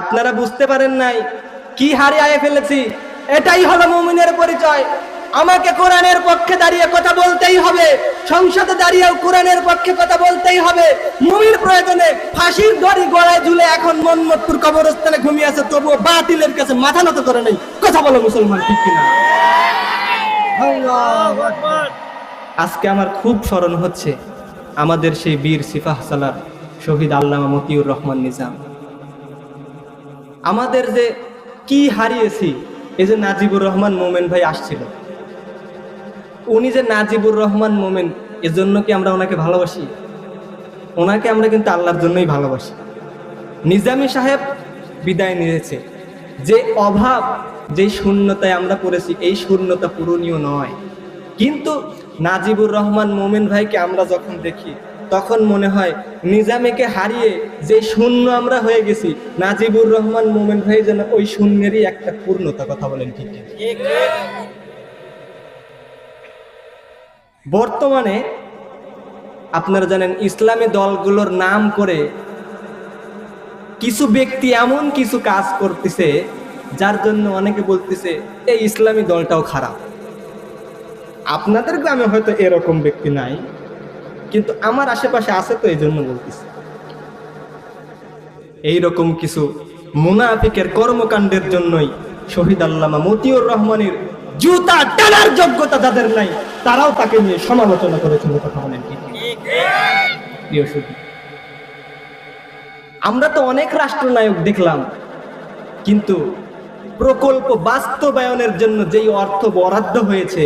আপনারা বুঝতে পারেন নাই, কি হারিয়ে ফেলেছি, এটাই হলো মুমিনের পরিচয়। আমাকে কোরআনের পক্ষে দাঁড়িয়ে কথা বলতেই হবে, সংসদে দাঁড়িয়েও কোরআনের পক্ষে কথা বলতেই হবে। মুমির প্রয়োজনে ফাঁসির দড়ি গলায় ঝুলে এখন মনমতপুর কবরস্থানে ঘুমিয়ে আছে, তবুও বাতিলের কাছে মাথা নত করে নেই। কথা বলো মুসলমান, ঠিক কিনা? আজকে আমার খুব স্মরণ হচ্ছে আমাদের সেই বীর সিফাহ সালার শহীদ আল্লামা মতিউর রহমান নিজাম। আমাদের যে কি হারিয়েছি, এই যে নাজিবুর রহমান মোমেন ভাই আসছিল। উনি যে নাজিবুর রহমান মোমেন, এজন্য কি আমরা ওনাকে ভালোবাসি? ওনাকে আমরা কিন্তু আল্লাহর জন্যই ভালোবাসি। নিজামী সাহেব বিদায় নিয়েছে। যে অভাব, যে শূন্যতায় আমরা পড়েছি, এই শূন্যতা পূরণীয় নয়। কিন্তু নাজিবুর রহমান মোমেন ভাইকে আমরা যখন দেখি তখন মনে হয়, নিজামেকে হারিয়ে যে শূন্য আমরা হয়ে গেছি, নাজিবুর রহমান মোমেন ভাই যেন ওই শূন্যেরই একটা পূর্ণতা কথা বলেন ঠিক বর্তমানে আপনারা জানেন ইসলামী দলগুলোর নাম করে কিছু ব্যক্তি এমন কিছু কাজ করতেছে, যার জন্য অনেকে বলতেছে, এই ইসলামী দলটাও খারাপ। আপনাদের গ্রামে হয়তো এরকম ব্যক্তি নাই। কিন্তু আমার আশেপাশে আছে তো এই জন্য বলতেছি। এইরকম কিছু মুনাফিকের কর্মকাণ্ডের জন্যই শহীদ আল্লামা মতিউর রহমানের জুতা টানার যোগ্যতা যাদের নাই, তারাও তাকে নিয়ে সমালোচনা করেছিল কথা বলেন আমরা তো অনেক রাষ্ট্রনায়ক দেখলাম, কিন্তু প্রকল্প বাস্তবায়নের জন্য যেই অর্থ বরাদ্দ হয়েছে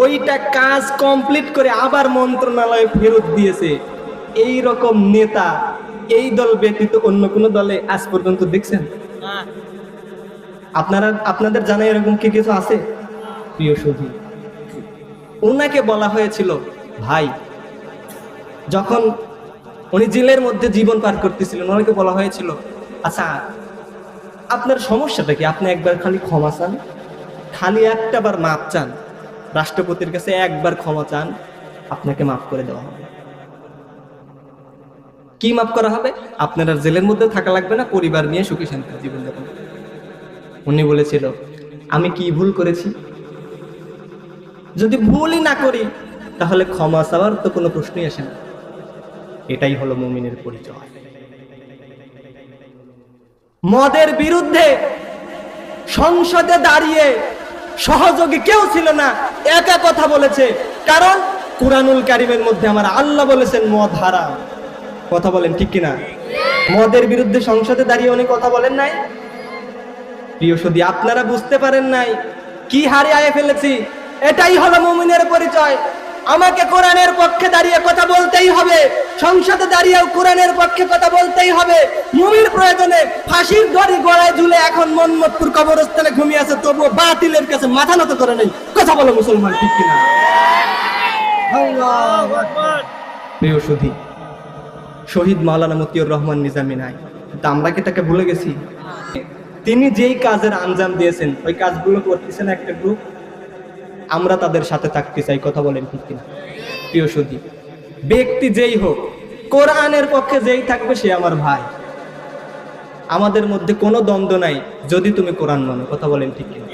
ওইটা কাজ কমপ্লিট করে আবার মন্ত্রণালয়ে ফেরত দিয়েছে। এই রকম নেতা এই দল ব্যতীত অন্য কোন দলে আজ পর্যন্ত দেখছেন? আপনারা আপনাদের জানা এরকম কি কিছু আছে? প্রিয় সুধী ওনাকে বলা হয়েছিল ভাই যখন উনি জেলের মধ্যে জীবন পার করতেছিলেন ওনাকে বলা হয়েছিল আচ্ছা আপনার সমস্যাটা কি? আপনি একবার খালি ক্ষমা চান খালি একটা বার মাপ চান। রাষ্ট্রপতির কাছে একবার ক্ষমা চান, আপনাকে মাফ করে দেওয়া হবে। কি মাফ করা হবে? আপনার আর জেলের মধ্যে থাকা লাগবে না, পরিবার নিয়ে সুখী শান্তি জীবনযাপন। উনি বলেছিল, আমি কি ভুল করেছি? যদি ভুলই না করি, তাহলে ক্ষমা চাওয়ার তো কোনো প্রশ্নই আসে না। এটাই হলো মুমিনের পরিচয়। মদের বিরুদ্ধে সংসদে দাঁড়িয়ে সহযোগী কেউ ছিল না, একা কথা বলেছে। কারণ কুরআনুল কারিমের মধ্যে আমার আল্লাহ বলেছেন, মদ হারাম। কথা বলেন ঠিক কিনা? মদের বিরুদ্ধে সংসদে দাঁড়িয়ে উনি কথা বলেন নাই? প্রিয় সদি আপনারা বুঝতে পারেন নাই। কি হারিয়ে ফেলেছি? এটাই হলো মুমিনের পরিচয়। আমাকে কোরআনের পক্ষে দাঁড়িয়ে কথা বলতেই হবে। সংসদে দাঁড়িয়েও কোরআনের পক্ষে কথা বলতেই হবে। মুমির প্রয়োজনে ফাঁসির দড়ি গলায় ঝুলে এখন মনমতপুর কবরস্থানে ঘুমিয়ে আছে, তবুও বাতিলের কাছে মাথা নত করে নেই। কথা বলো মুসলমান, ঠিক কিনা? প্রিয় শহীদ মাওলানা মতিউর রহমান নিজামী নাই। তা আমরা কি তাকে ভুলে গেছি? তিনি যেই কাজের আঞ্জাম দিয়েছেন, ওই কাজগুলো করতেছেন একটা গ্রুপ আমরা তাদের সাথে থাকতে চাই, কথা বলেন ঠিক কিনা? প্রিয় সুদী ব্যক্তি যেই হোক, কোরআনের পক্ষে যেই থাকবে সে আমার ভাই। আমাদের মধ্যে কোনো দ্বন্দ্ব নাই, যদি তুমি কোরআন মানো, কথা বলেন ঠিক কিনা?